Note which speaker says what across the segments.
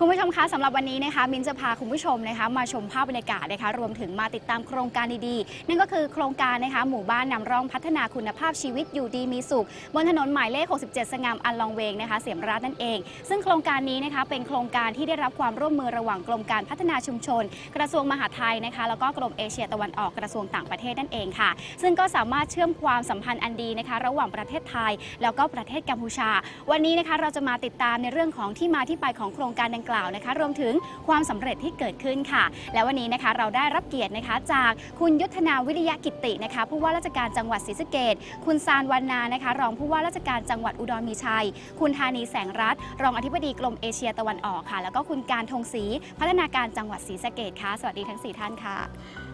Speaker 1: คุณผู้ชมคะสำหรับวันนี้นะคะมินจะพาคุณผู้ชมนะคะมาชมภาพบรรยากาศนะคะรวมถึงมาติดตามโครงการดีๆ นั่นก็คือโครงการนะคะหมู่บ้านนำร่องพัฒนาคุณภาพชีวิตอยู่ดีมีสุข บนถนนหมายเลข 67 สงามอันลองเวงนะคะเสียมราชนั่นเอง ซึ่งโครงการนี้นะคะเป็นโครงการที่ได้รับความร่วมมือระหว่างกรมการพัฒนาชุมชน กระทรวงมหาดไทยนะคะแล้วก็กรมเอเชียตะวันออกกระทรวงต่างประเทศนั่นเองค่ะ ซึ่งก็สามารถเชื่อมความสัมพันธ์อันดีนะคะระหว่างประเทศไทย แล้วก็ประเทศกัมพูชา วันนี้นะคะเราจะมาติดตามในเรื่องของที่มาที่ไปของโครงการดังกล่าวนะคะ รวมถึงความสำเร็จที่เกิดขึ้นค่ะ และวันนี้นะคะเราได้รับเกียรตินะคะ จากคุณยุทธนาวิริยะกิตินะคะผู้ว่าราชการจังหวัดศรีสะเกดคุณซานวันนานะคะ รองผู้ว่าราชการจังหวัดอุดรมีชัย คุณธานีแสงรัตน์รองอธิบดีกรมเอเชียตะวันออกค่ะ แล้วก็คุณการธงศรีพัฒนาการจังหวัดศรีสะเกดค่ะ สวัสดีทั้งสี่ท่านค่ะ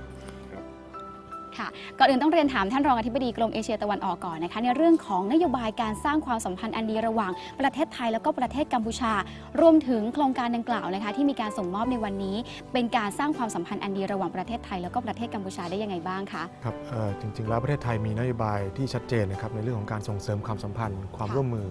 Speaker 1: ค่ะก่อนอื่นต้องเรียนถามท่านรองอธิบดีกรมเอเชียตะวันออกก่อนนะคะในเรื่องของนโยบายการสร้างความสัมพันธ์อันดีระหว่างประเทศไทยแล้วก็ประเทศกัมพูชา รวมถึงโครงการดังกล่าวนะคะที่มีการส่งมอบในวันนี้ เป็นการสร้างความสัมพันธ์อันดีระหว่างประเทศไทยแล้วก็ประเทศกัมพูชาได้ยังไงบ้างคะ
Speaker 2: ครับจริงๆแล้วประเทศไทยมีนโยบายที่ชัดเจนนะครับในเรื่องของการส่งเสริมความสัมพันธ์ ความร่วมมือ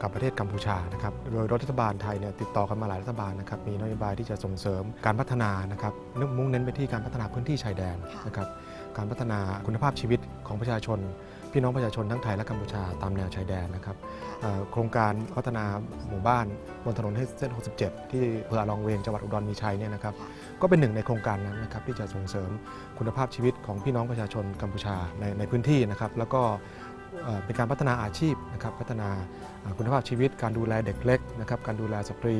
Speaker 2: กับประเทศกัมพูชานะครับโดยรัฐบาลไทยเนี่ยติดต่อกันมาหลายรัฐบาลนะครับมีนโยบายที่จะส่งเสริมการพัฒนานะครับมุ่งเน้นไปที่การพัฒนาพื้นที่ชายแดน
Speaker 1: ค่ะ
Speaker 2: นะครับการพัฒนาคุณภาพชีวิตของประชาชน พี่น้องประชาชนทั้งไทยและกัมพูชาตามแนวชายแดนนะครับเอ่อโครงการพัฒนาหมู่บ้านบนถนนเส้น 67 ที่อำเภออลองเวงจังหวัดอุดรมีชัยเนี่ยนะครับก็เป็นหนึ่งในโครงการนั้นนะครับที่จะส่งเสริมคุณภาพชีวิตของพี่น้องประชาชนกัมพูชาในในพื้นที่นะครับแล้วก็ เป็นการพัฒนาอาชีพนะครับพัฒนาคุณภาพชีวิต การดูแลเด็กเล็กนะครับการดูแลสตรี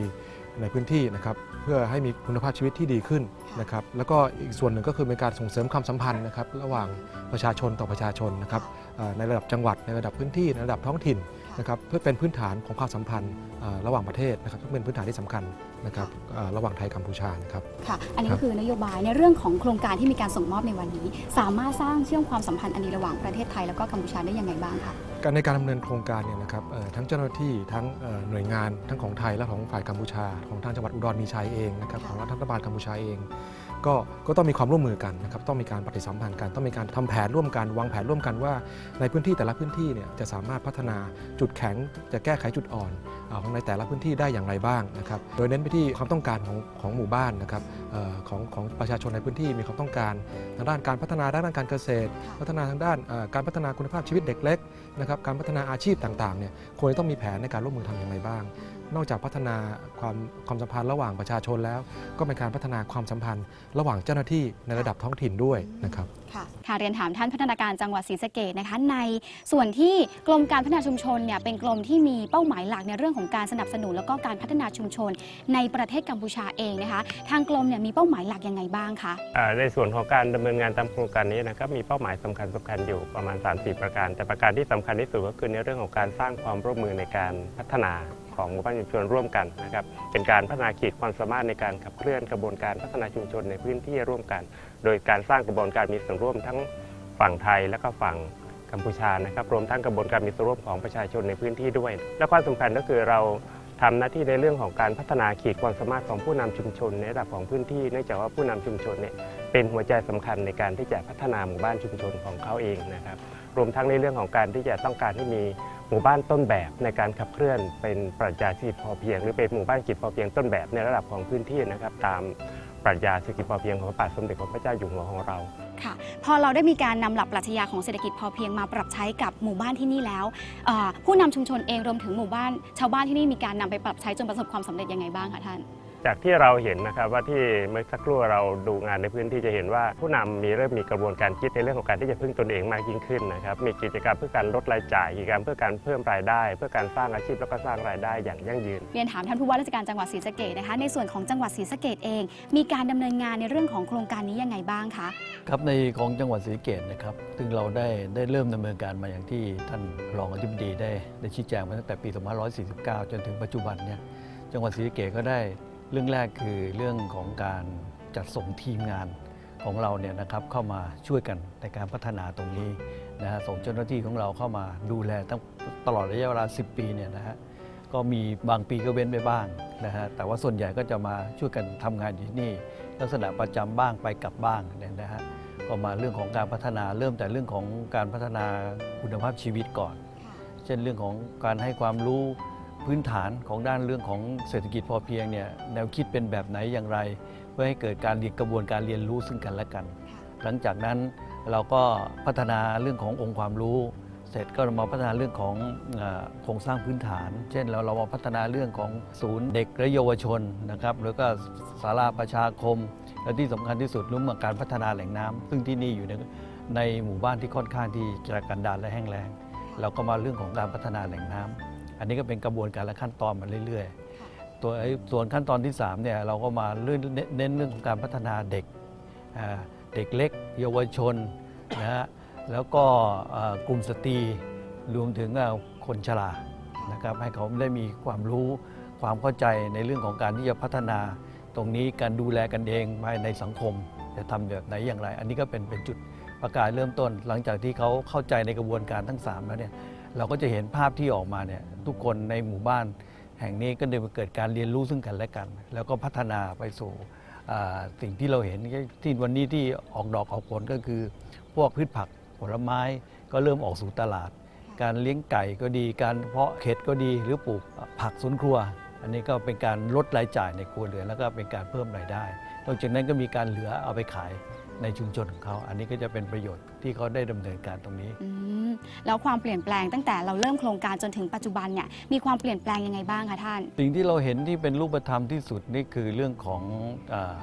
Speaker 2: ในพื้นที่นะครับเพื่อให้มีคุณภาพชีวิตที่ดีขึ้นนะครับแล้วก็อีกส่วนหนึ่งก็คือเป็นการส่งเสริมความสัมพันธ์นะครับระหว่างประชาชนต่อประชาชนนะครับในระดับจังหวัดในระดับพื้นที่ในระดับท้องถิ่น นะครับเพื่อเป็นพื้นฐานของความสัมพันธ์เอ่อระหว่างประเทศนะครับซึ่งเป็นพื้นฐานที่สำคัญนะครับเอ่อระหว่างไทยกัมพูชานะครับ
Speaker 1: ค่ะอันนี้
Speaker 2: ครั
Speaker 1: ก็
Speaker 2: บ
Speaker 1: คือนโยบายในเรื่องของโครงการที่มีการส่งมอบในวันนี้ สามารถสร้างเชื่อมความสัมพันธ์อันดีระหว่างประเทศไทยแล้วก็กัมพูชาได้ยังไงบ้างคะ
Speaker 2: การในการดำเนินโครงการเนี่ยนะครับเอ่อทั้งเจ้าหน้าที่ทั้งเอ่อหน่วยงานทั้งของไทยและของฝ่ายกัมพูชา ของทางจังหวัดอุดรมีชัยเองนะครับ
Speaker 1: ค่ะ
Speaker 2: ของรัฐบาลกัมพูชาเอง ก็ก็ต้องมีความร่วมมือกันนะครับต้องมีการปฏิสัมพันธ์กัน ต้องมีการทำแผนร่วมกัน วางแผนร่วมกันว่า ในพื้นที่แต่ละพื้นที่เนี่ยจะสามารถพัฒนาจุดแข็งจะแก้ไขจุดอ่อนของในแต่ละพื้นที่ได้อย่างไรบ้างนะครับโดยเน้นไปที่ความต้องการของของหมู่บ้านนะครับของของประชาชนในพื้นที่มีความต้องการทางด้านการพัฒนาด้านการเกษตร พัฒนาทางด้านการพัฒนาคุณภาพชีวิตเด็กเล็กนะครับการพัฒนาอาชีพต่างๆเนี่ยควรจะต้องมีแผนในการร่วมมือทำอย่างไรบ้าง นอกจากพัฒนาความความสัมพันธ์ระหว่างประชาชนแล้ว ก็เป็นการพัฒนาความสัมพันธ์ ระหว่างเจ้าหน้าที่ในระดับท้องถิ่นด้วยนะครับ
Speaker 1: ค่ะค่ะเรียนถามท่านพัฒนาการจังหวัดศรีสะเกดนะคะ ในส่วนที่กรมการพัฒนาชุมชนเนี่ยเป็นกรมที่มีเป้าหมายหลักในเรื่องของการสนับสนุน แล้วก็การพัฒนาชุมชน ในประเทศกัมพูชาเองนะคะ ทางกรมเนี่ยมีเป้าหมายหลักยังไงบ้างคะ
Speaker 3: อ่าในส่วนของการดำเนินงานตามโครงการนี้นะครับมีเป้าหมายสำคัญสำคัญอยู่ประมาณ 3-4 ประการ แต่ประการที่สำคัญที่สุดก็คือในเรื่องของการสร้างความร่วมมือในการพัฒนาของหมู่บ้านชุมชนร่วมกันนะครับเป็นการพัฒนาขีดความสามารถในการขับเคลื่อนกระบวนการพัฒนาชุมชนในพื้นที่ร่วมกัน โดยการสร้างกระบวนการมีส่วนร่วมทั้งฝั่งไทยและก็ฝั่งกัมพูชานะครับรวมทั้งกระบวนการมีส่วนร่วมของประชาชนในพื้นที่ด้วย และความสำคัญก็คือเราทำหน้าที่ในเรื่องของการพัฒนาขีดความสามารถของผู้นำชุมชน ในระดับของพื้นที่เนื่องจากว่าผู้นำชุมชนเนี่ยเป็นหัวใจสำคัญในการที่จะพัฒนาหมู่บ้านชุมชนของเขาเองนะครับรวมทั้งในเรื่องของการที่จะต้องการให้มี หมู่บ้านต้นแบบในการขับเคลื่อนเป็นปรัชญาเศรษฐกิจพอเพียง หรือเป็นหมู่บ้านเศรษฐกิจพอเพียงต้นแบบในระดับของพื้นที่นะครับตามปรัชญาเศรษฐกิจพอเพียงของพระบาทสมเด็จพระพุทธเจ้าอยู่หัวของเรา
Speaker 1: ค่ะพอเราได้มีการนำหลักปรัชญาของเศรษฐกิจพอเพียงมาปรับใช้กับหมู่บ้านที่นี่แล้วผู้นำชุมชนเองรวมถึงหมู่บ้านชาวบ้านที่นี่มีการนำไปปรับใช้จนประสบความสำเร็จยังไงบ้างคะท่าน
Speaker 3: จากที่เราเห็นนะครับว่าที่เมื่อสักครู่เราดูงานในพื้นที่จะเห็นว่าผู้นำมีเริ่มมีกระบวนการคิดในเรื่องของการที่จะพึ่งตนเองมากยิ่งขึ้นนะครับมีกิจกรรมเพื่อการลดรายจ่ายกิจกรรมเพื่อการเพิ่มรายได้ เพื่อการสร้างอาชีพแล้วก็สร้างรายได้อย่างยั่งยืน
Speaker 1: เรียนถามท่านผู้ว่าราชการจังหวัดศรีสะเกดนะคะ ในส่วนของจังหวัดศรีสะเกดเอง มีการดำเนินงานในเรื่องของโครงการนี้ยังไงบ้างคะ
Speaker 4: ครับในของจังหวัดศรีสะเกษนะครับซึ่งเราได้ได้เริ่มดำเนินการมาอย่างที่ท่านรองอธิบดีได้ได้ชี้แจงมาตั้งแต่ปี 2549 จนถึงปัจจุบันเนี่ยจังหวัดศรีสะเกษก็ได้ เรื่องแรกคือเรื่องของการจัดส่งทีมงานของเราเนี่ยนะครับเข้ามาช่วยกันในการพัฒนาตรงนี้นะฮะส่งเจ้าหน้าที่ของเราเข้ามาดูแลตั้งตลอดระยะเวลา 10 ปีเนี่ยนะฮะก็มีบางปีก็เว้นไปบ้างนะฮะแต่ว่าส่วนใหญ่ก็จะมาช่วยกันทำงานอยู่ที่นี่ ลักษณะประจำบ้างไปกลับบ้างเนี่ยนะฮะก็มาเรื่องของการพัฒนาเริ่มแต่เรื่องของการพัฒนาคุณภาพชีวิตก่อน เช่นเรื่องของการให้ความรู้ พื้นฐานของด้านเรื่องของเศรษฐกิจพอเพียงเนี่ยแนวคิดเป็นแบบไหนอย่างไร เพื่อให้เกิดการเรียนกระบวนการเรียนรู้ซึ่งกันและกัน หลังจากนั้นเราก็พัฒนาเรื่องขององค์ความรู้ เสร็จก็มาพัฒนาเรื่องของโครงสร้างพื้นฐาน เช่นเราเรามาพัฒนาเรื่องของศูนย์เด็กและเยาวชนนะครับหรือก็ศาลาประชาคม และที่สำคัญที่สุดเรื่องการพัฒนาแหล่งน้ำซึ่งที่นี่อยู่ในในหมู่บ้านที่ค่อนข้างที่จะกันดารและแห้งแล้งเราก็มาเรื่องของการพัฒนาแหล่งน้ำ อันนี้ก็เป็นกระบวนการและขั้นตอนมาเรื่อยๆ ตัวไอ้ส่วนขั้นตอนที่3เนี่ยเราก็มาเรื่องเน้นเรื่องของการพัฒนาเด็กอ่าเด็กเล็ก เยาวชนนะฮะแล้วก็อ่ากลุ่มสตรีรวมถึงอ่าคนชรานะครับให้เขาได้มีความรู้ความเข้าใจในเรื่องของการที่จะพัฒนา ตรงนี้การดูแลกันเองภายในสังคม จะทำแบบไหนอย่างไร อันนี้ก็เป็นเป็นจุดประกาศเริ่มต้น หลังจากที่เขาเข้าใจในกระบวนการทั้งสามแล้วเนี่ย เราก็จะเห็นภาพที่ออกมาเนี่ยทุกคนในหมู่บ้านแห่งนี้ก็ได้เกิดการเรียนรู้ซึ่งกันและกัน แล้วก็พัฒนาไปสู่สิ่งที่เราเห็นที่วันนี้ที่ออกดอกออกผลก็คือ พวกพืชผักผลไม้ก็เริ่มออกสู่ตลาด การเลี้ยงไก่ก็ดี การเพาะเห็ดก็ดีหรือปลูกผักสวนครัว อันนี้ก็เป็นการลดรายจ่ายในครัวเรือนแล้วก็เป็นการเพิ่มรายได้นอกจากนั้นก็มีการเหลือเอาไปขาย ในชุมชนของเขาอันนี้ก็จะเป็นประโยชน์ที่เขาได้ดำเนินการตรงนี้
Speaker 1: อืมแล้วความเปลี่ยนแปลงตั้งแต่เราเริ่มโครงการจนถึงปัจจุบันเนี่ยมีความเปลี่ยนแปลงยังไงบ้างคะท่าน
Speaker 4: สิ่งที่เราเห็นที่เป็นรูปธรรมที่สุดนี่คือเรื่องของอา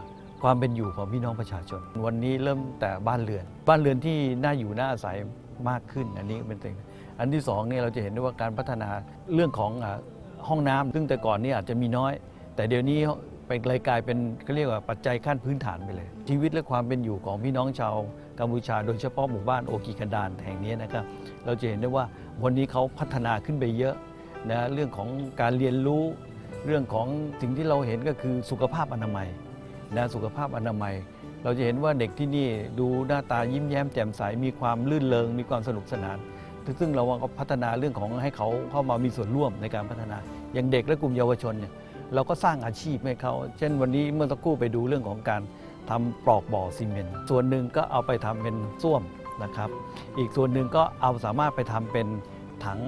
Speaker 4: ความเป็นอยู่ของพี่น้องประชาชน วันนี้เริ่มแต่บ้านเรือน บ้านเรือนที่น่าอยู่น่าอาศัยมากขึ้น อันนี้เป็นสิ่งอันที่สองเนี่ยเราจะเห็นได้ว่าการพัฒนาเรื่องของอาห้องน้ำซึ่งแต่ก่อนนี่อาจจะมีน้อย แต่เดี๋ยวนี้ เป็นเลยกลายเป็นเขาเรียกว่าปัจจัยขั้นพื้นฐานไปเลย ชีวิตและความเป็นอยู่ของพี่น้องชาวกัมพูชา โดยเฉพาะหมู่บ้านโอกิกันดานแห่งนี้นะครับเราจะเห็นได้ว่าวันนี้เขาพัฒนาขึ้นไปเยอะนะเรื่องของการเรียนรู้เรื่องของสิ่งที่เราเห็นก็คือสุขภาพอนามัยนะสุขภาพอนามัย เราจะเห็นว่าเด็กที่นี่ดูหน้าตายิ้มแย้มแจ่มใสมีความลื่นเลงมีความสนุกสนาน ซึ่งเราก็พัฒนาเรื่องของให้เขาเข้ามามีส่วนร่วมในการพัฒนาอย่างเด็กและกลุ่มเยาวชนเนี่ย เราก็สร้างอาชีพให้เขา เช่นวันนี้เมื่อสักครู่ไปดูเรื่องของการทำปลอกบ่อซีเมนต์ส่วนหนึ่งก็เอาไปทำเป็นส้วมนะครับ อีกส่วนหนึ่งก็เอาสามารถไปทำเป็นถัง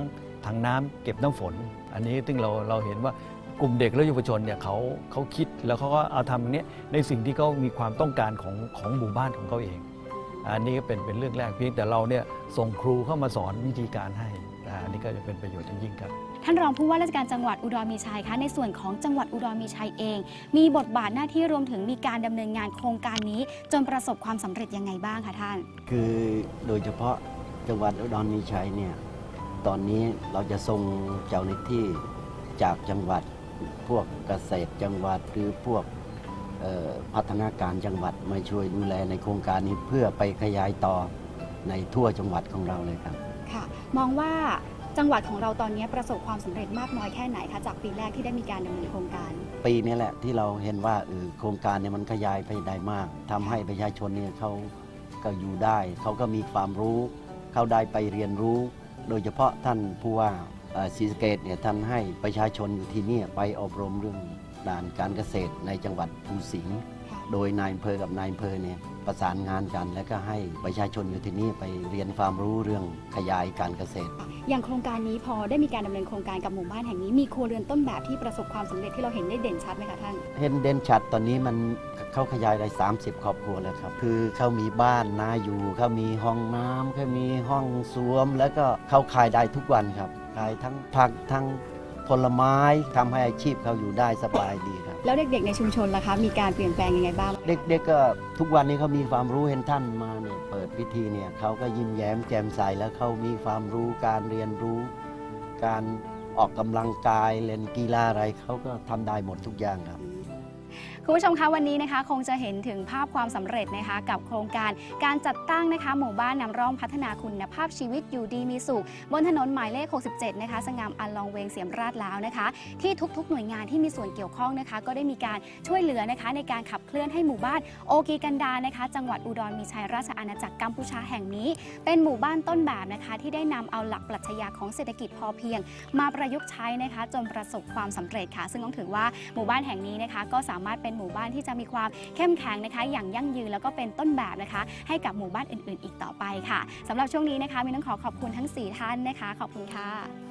Speaker 4: ถังน้ำเก็บน้ำฝน อันนี้ซึ่งเราเราเห็นว่ากลุ่มเด็กและเยาวชนเนี่ยเขาเขาคิดแล้วเขาก็เอาทำอันนี้ในสิ่งที่เขามีความต้องการของของหมู่บ้านของเขาเอง อันนี้ก็เป็นเป็นเรื่องแรกเพียงแต่เราเนี่ยส่งครูเข้ามาสอนวิธีการให้ นนี้ก็จะเป็นประโยชน์อย่างยิ่งครับ
Speaker 1: ท่านรองผู้ว่าราชการจังหวัดอุดรมีชัยคะในส่วนของจังหวัดอุดรมีชัยเอง มีบทบาทหน้าที่รวมถึงมีการดำเนินงานโครงการนี้ จนประสบความสำเร็จยังไงบ้างคะท่าน
Speaker 5: คือโดยเฉพาะจังหวัดอุดรมีชัยเนี่ยตอนนี้เราจะส่งเจ้าหน้าที่จากจังหวัดพวกเกษตรจังหวัดหรือพวกเอ่อพัฒนาการจังหวัดมาช่วยดูแลในโครงการนี้เพื่อไปขยายต่อในทั่วจังหวัดของเราเลยครับ
Speaker 1: ค่ะ มองว่า จังหวัดของเราตอนนี้ประสบความสำเร็จมากน้อยแค่ไหนคะจากปีแรกที่ได้มีการดำเนินโครงการ
Speaker 5: ปีนี้แหละที่เราเห็นว่าเออโครงการเนี่ยมันขยายไปได้มากทำให้ประชาชนเนี่ยเขาก็อยู่ได้ เขาก็มีความรู้ เขาได้ไปเรียนรู้ โดยเฉพาะท่านผู้ว่าเอ่อศรีสะเกตเนี่ยท่านให้ประชาชนอยู่ที่เนี่ยไปอบรมเรื่องด้านการเกษตรในจังหวัดภูสิงห์
Speaker 1: ค่ะ
Speaker 5: โดยนายอำเภอกับนายอำเภอเนี่ย ประสานงานกัน แล้วก็ให้ประชาชนอยู่ที่นี่ไปเรียนความรู้เรื่องขยายการเกษตร
Speaker 1: อย่างโครงการนี้พอได้มีการดำเนินโครงการกับหมู่บ้านแห่งนี้มีครัวเรือนต้นแบบที่ประสบความสำเร็จที่เราเห็นได้เด่นชัดไหมคะท่าน
Speaker 5: เห็นเด่นชัดตอนนี้มันเขาขยายได้ 30 ครอบครัวแล้วครับ คือเขามีบ้านนาอยู่เขามีห้องน้ำเขามีห้องสวม แล้วก็เขาขายได้ทุกวันครับขายทั้งผักทั้ง ผลไม้ทำให้อาชีพเขาอยู่ได้สบายดีครับ
Speaker 1: แล้วเด็กๆในชุมชนล่ะคะ มีการเปลี่ยนแปลงยังไงบ้าง
Speaker 5: เด็กๆก็ทุกวันนี้เขามีความรู้เห็นท่านมาเนี่ยเปิดพิธีเนี่ยเขาก็ยิ้มแย้มแจ่มใสแล้วเขามีความรู้การเรียนรู้ การออกกำลังกายเล่นกีฬาอะไรเขาก็ทำได้หมดทุกอย่างครับ
Speaker 1: คุณผู้ชมคะวันนี้นะคะ คงจะเห็นถึงภาพความสำเร็จนะคะ กับโครงการการจัดตั้งนะคะหมู่บ้านนำร่องพัฒนาคุณภาพชีวิตอยู่ดีมีสุข บนถนนหมายเลข 67 นะคะ สงามอันลองเวงเสียมราชแล้วนะคะ ที่ทุกๆ หน่วยงานที่มีส่วนเกี่ยวข้องนะคะ ก็ได้มีการช่วยเหลือนะคะ ในการขับเคลื่อนให้หมู่บ้านโอกีกันดานะคะ จังหวัดอุดรมีชัยราชอาณาจักรกัมพูชาแห่งนี้ เป็นหมู่บ้านต้นแบบนะคะ ที่ได้นำเอาหลักปรัชญาของเศรษฐกิจพอเพียง มาประยุกต์ใช้นะคะ จนประสบความสำเร็จค่ะ ซึ่งต้องถือว่าหมู่บ้านแห่งนี้นะคะ ก็สามารถเป็นหมู่บ้านที่จะมีความเข้มแข็งนะคะ อย่างยั่งยืนแล้วก็เป็นต้นแบบนะคะ ให้กับหมู่บ้านอื่น ๆ อีกต่อไปค่ะสำหรับช่วงนี้นะคะมีต้องขอขอบคุณทั้ง 4 ท่านนะคะ ขอบคุณค่ะ